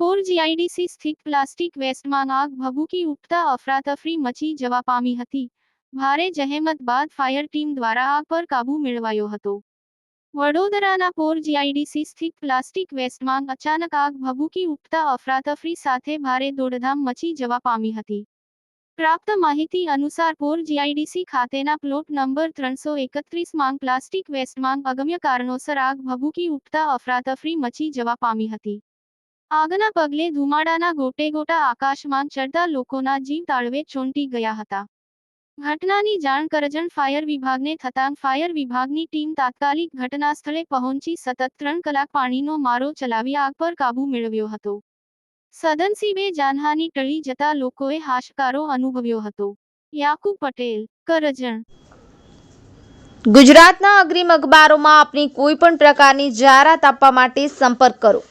પોર GIDC સ્થિત plastic વેસ્ટમાં આગ ભભૂકી ઉઠતા અફરાતફરી મચી જવા પામી હતી. ભારે જહેમત બાદ ફાયર ટીમ દ્વારા આગ પર કાબૂ મેળવાયો હતો. વડોદરાના પોર જીઆઈડીસી સ્થિત પ્લાસ્ટિક વેસ્ટમાં અચાનક આગ ભભૂકી ઉઠતા અફરાતફરી સાથે ભારે દોડધામ મચી જવા પામી હતી. પ્રાપ્ત માહિતી અનુસાર પોર જીઆઈડીસી ખાતેના પ્લોટ નંબર ત્રણસો એકત્રીસ માંગ પ્લાસ્ટિક વેસ્ટમાં અગમ્ય કારણોસર આગ ભભૂકી ઉઠતા અફરાતફરી મચી જવા પામી હતી. આગના પગલે ધુમાડાના ગોટેગોટા આકાશમાં ચડતા લોકોના જીવ તાળવે ચોંટી ગયા હતા. ઘટનાની જાણ કરજણ ફાયર વિભાગને થતાં ફાયર વિભાગની ટીમ તાત્કાલિક ઘટના સ્થળે પહોંચી સતત ત્રણ કલાક પાણીનો મારો ચલાવી આગ પર કાબૂ મેળવ્યો હતો. સદનસીબે જાનહાની ટળી જતા લોકોએ હાશકારો અનુભવ્યો હતો. યાકુબ પટેલ, કરજણ. ગુજરાતના અગ્રીમ અખબારોમાં આપની કોઈ પણ પ્રકારની જાહેરાત આપવા માટે સંપર્ક કરો.